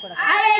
corazón. A ver,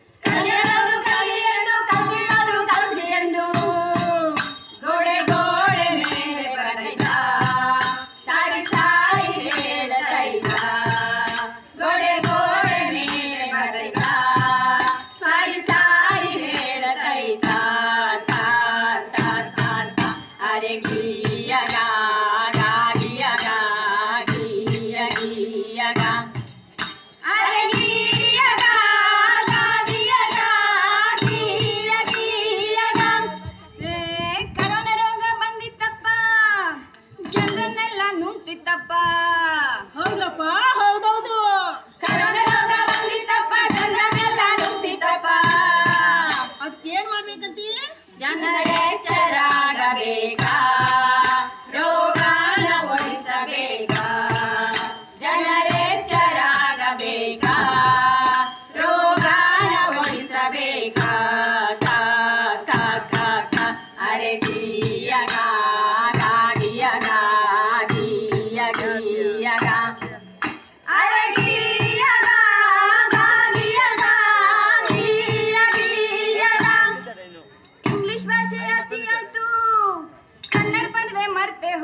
ಬಂದಿತ್ತಪ್ಪ. ಹೌದಪ್ಪ ಹೌದೌದು. Corona ರೋಗ ಬಂದಿತ್ತಪ್ಪ ಜನರೆಲ್ಲ ನುಗ್ಗಿತ್ತಪ್ಪ ಅದಕ್ಕೇನ್ ಮಾಡ್ಬೇಕಂತೀ? ಜನರೇ ಚರಾಗಬೇಕಾ?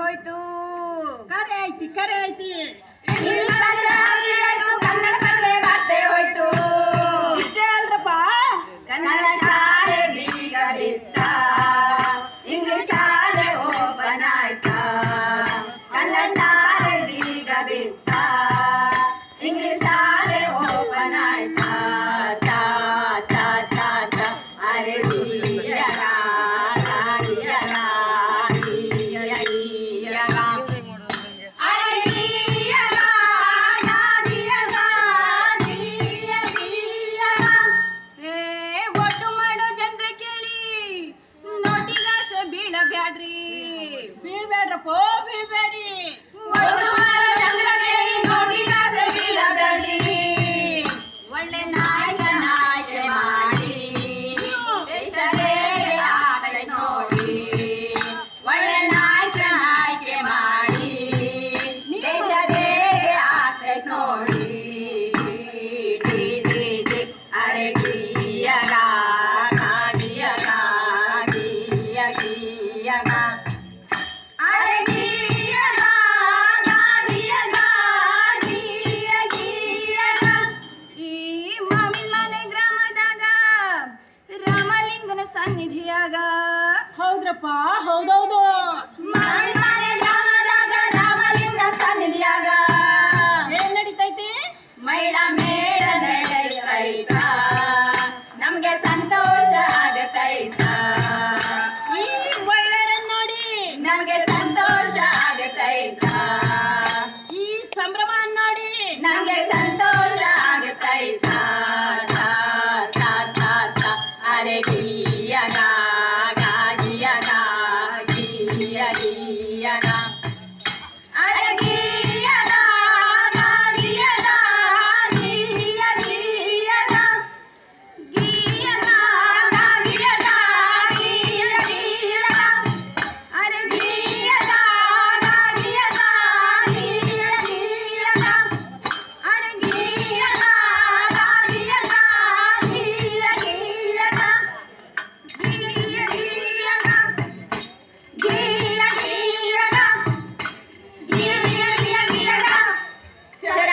ಹೋಯ್ತು. ಕರೆ ಐತಿ ಕರೆ ಐತಿ. 把好多多。